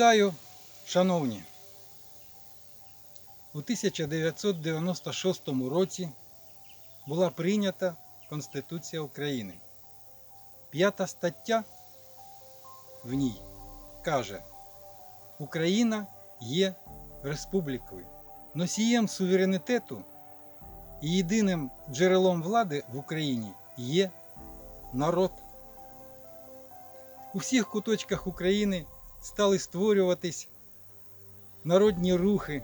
Вітаю, шановні! У 1996 році була прийнята Конституція України. П'ята стаття в ній каже: Україна є республікою, носієм суверенітету і єдиним джерелом влади в Україні є народ. У всіх куточках України стали створюватись народні рухи.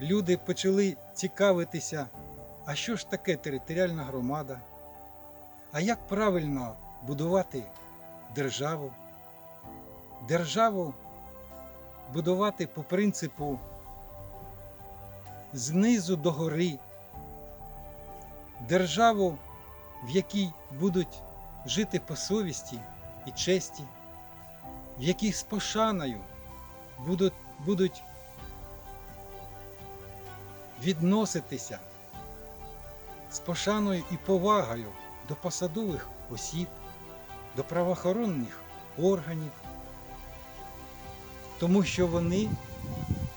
Люди почали цікавитися, а що ж таке територіальна громада? А як правильно будувати державу? Державу будувати по принципу знизу до гори. Державу, в якій будуть жити по совісті і честі, в якій з пошаною будуть, будуть відноситися з пошаною і повагою до посадових осіб, до правоохоронних органів, тому що вони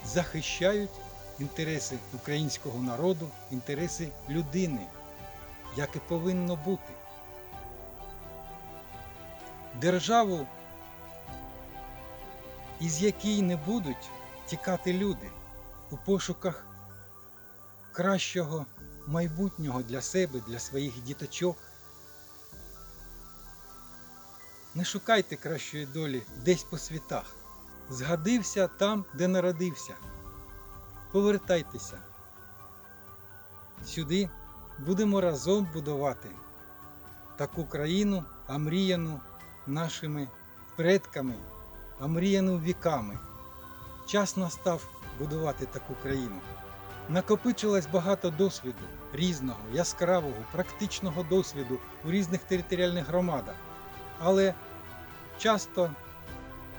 захищають інтереси українського народу, інтереси людини, як і повинно бути. Державу, із якій не будуть тікати люди у пошуках кращого майбутнього для себе, для своїх діточок. Не шукайте кращої долі десь по світах. Згадився там, де народився. Повертайтеся. Сюди будемо разом будувати таку країну, омріяну нашими предками, омріяну віками. Час настав будувати таку країну. Накопичилось багато досвіду різного, яскравого, практичного досвіду у різних територіальних громадах. Але часто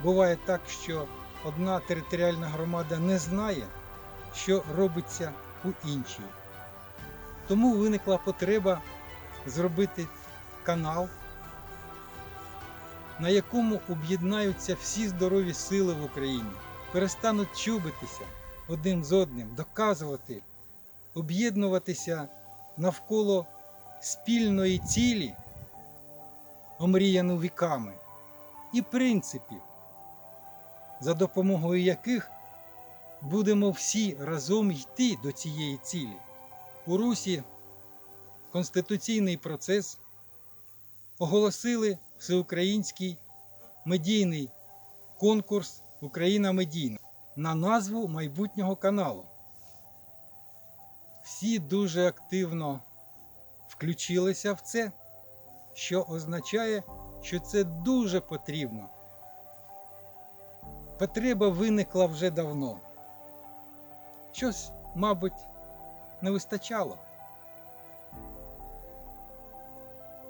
буває так, що одна територіальна громада не знає, що робиться у іншій. Тому виникла потреба зробити канал, на якому об'єднаються всі здорові сили в Україні, перестануть чубитися один з одним, доказувати, об'єднуватися навколо спільної цілі, омріяну віками, і принципів, за допомогою яких будемо всі разом йти до цієї цілі. У Русі конституційний процес оголосили всеукраїнський медійний конкурс Україна медійна на назву майбутнього каналу. Всі дуже активно включилися в це, що означає, що це дуже потрібно. Потреба виникла вже давно. Щось, мабуть, не вистачало.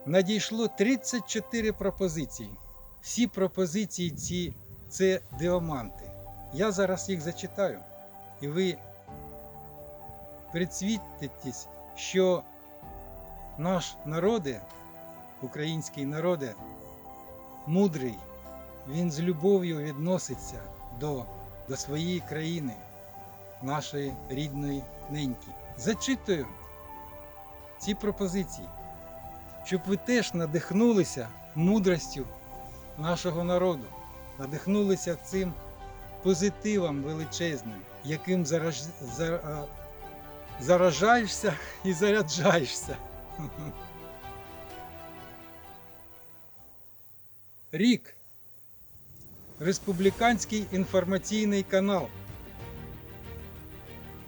Надійшло 34 пропозиції. Всі пропозиції ці це діаманти. Я зараз їх зачитаю, і ви присвітитесь, що наш народи, український народи, мудрий, він з любов'ю відноситься до, до своєї країни, нашої рідної неньки. Зачитую ці пропозиції, щоб ви теж надихнулися мудростю нашого народу, надихнулися цим позитивом величезним, яким зараж... зар... заражаєшся і заряджаєшся. Рік. Республіканський інформаційний канал.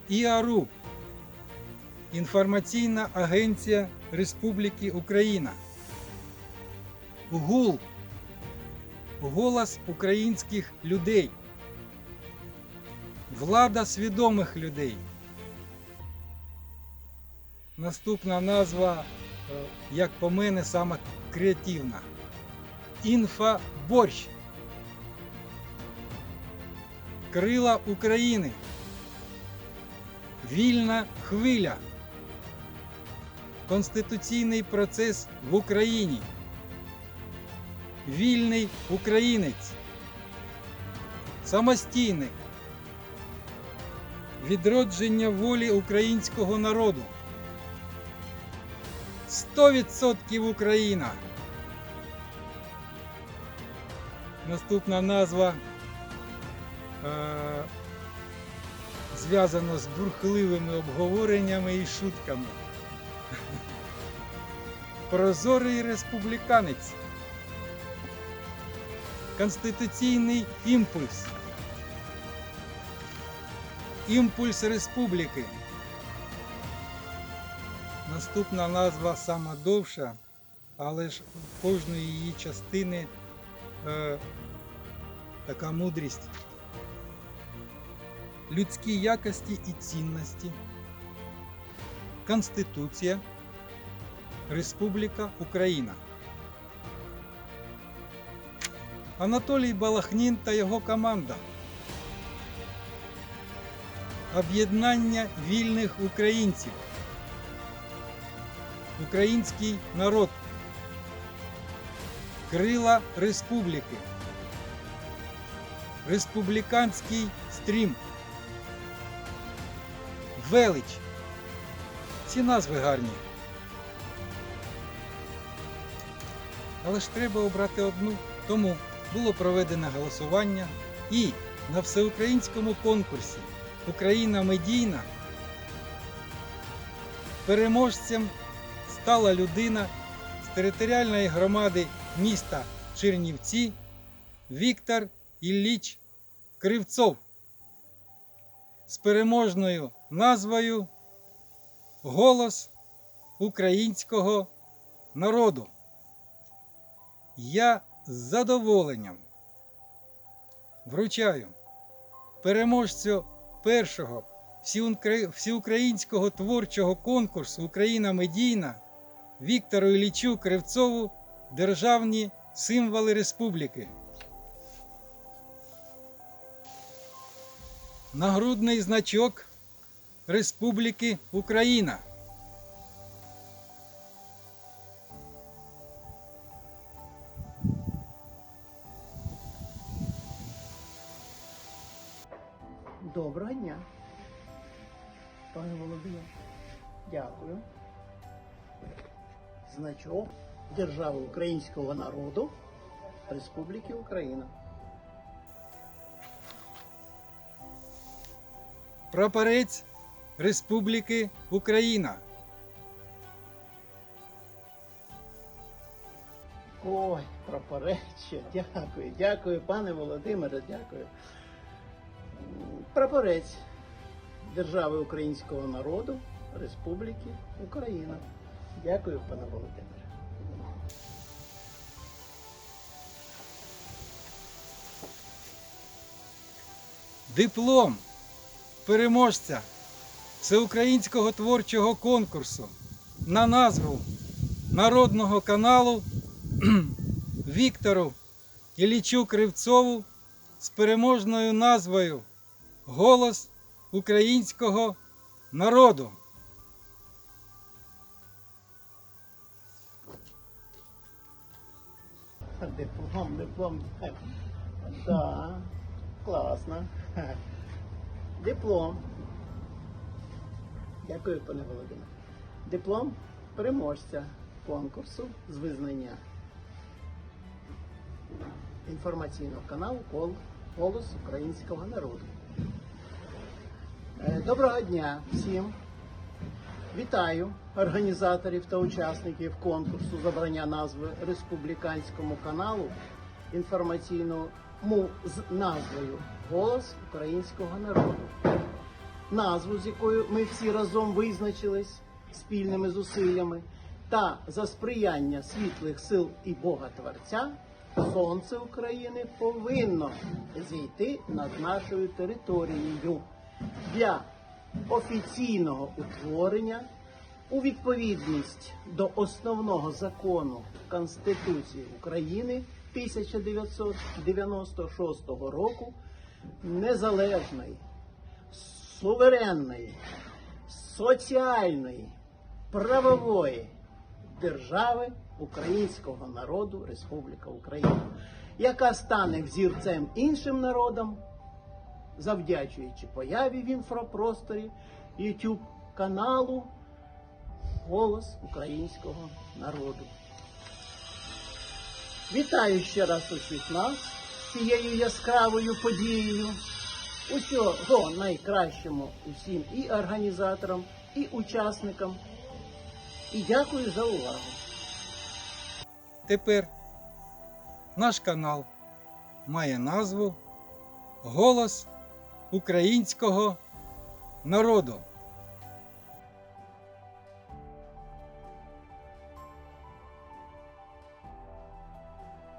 ІАРУ. Інформаційна агенція Республіки Україна. ГУЛ. Голос українських людей. Влада свідомих людей. Наступна назва, е, як по мене, сама креативна. Інфоборщ. Крила України. Вільна хвиля. Конституційний процес в Україні. Вільний українець. самостійне відродження волі українського народу. 100% Україна. Наступна назва е, зв'язана з бурхливими обговореннями і шутками. Прозорий республіканець. Конституційний імпульс. Імпульс республіки. Наступна назва сама довша, але ж в кожної її частини е, така мудрість. Людські якості і цінності. Конституція. Республіка Україна. Анатолій Балахнін та його команда. Об'єднання вільних українців. Український народ. Крила республіки. Республіканський стрім. Велич. Ці назви гарні. Але ж треба обрати одну. Тому було проведено голосування і на всеукраїнському конкурсі Україна медійна переможцем стала людина з територіальної громади міста Чернівці Віктор Ілліч Кривцов з переможною назвою Голос українського народу. Я з задоволенням вручаю переможцю першого всеукра- всеукраїнського творчого конкурсу Україна медійна Віктору Іллічу Кривцову державні символи республіки. Нагрудний значок Республіки Україна. Значок Держави Українського народу Республіки Україна. Прапорець Республіки Україна. Ой, прапорець, дякую, дякую, пане Володимире, дякую. Прапорець Держави Українського народу Республіки Україна. Дякую, пане Володимире. Диплом переможця всеукраїнського творчого конкурсу на назву Народного каналу Віктору Іллічу Кривцову з переможною назвою Голос українського народу. Диплом, диплом. Да, класно. Диплом. Дякую, пане Володимире. Диплом переможця конкурсу з визнання інформаційного каналу «Кол- Голос українського народу. Е, Доброго дня всім. Вітаю організаторів та учасників конкурсу з обрання назви республіканському каналу інформаційному з назвою Голос українського народу. Назву, з якою ми всі разом визначились спільними зусиллями, та за сприяння світлих сил і Бога Творця, сонце України повинно зійти над нашою територією для офіційного утворення у відповідність до основного закону Конституції України 1996 року незалежної, суверенної, соціальної, правової держави українського народу Республіка Україна, яка стане взірцем іншим народам завдячуючи появі в інфопросторі YouTube каналу Голос українського народу. Вітаю ще раз усіх нас цією яскравою подією. Усього найкращому усім і організаторам, і учасникам. І дякую за увагу. Тепер наш канал має назву Голос українського народу.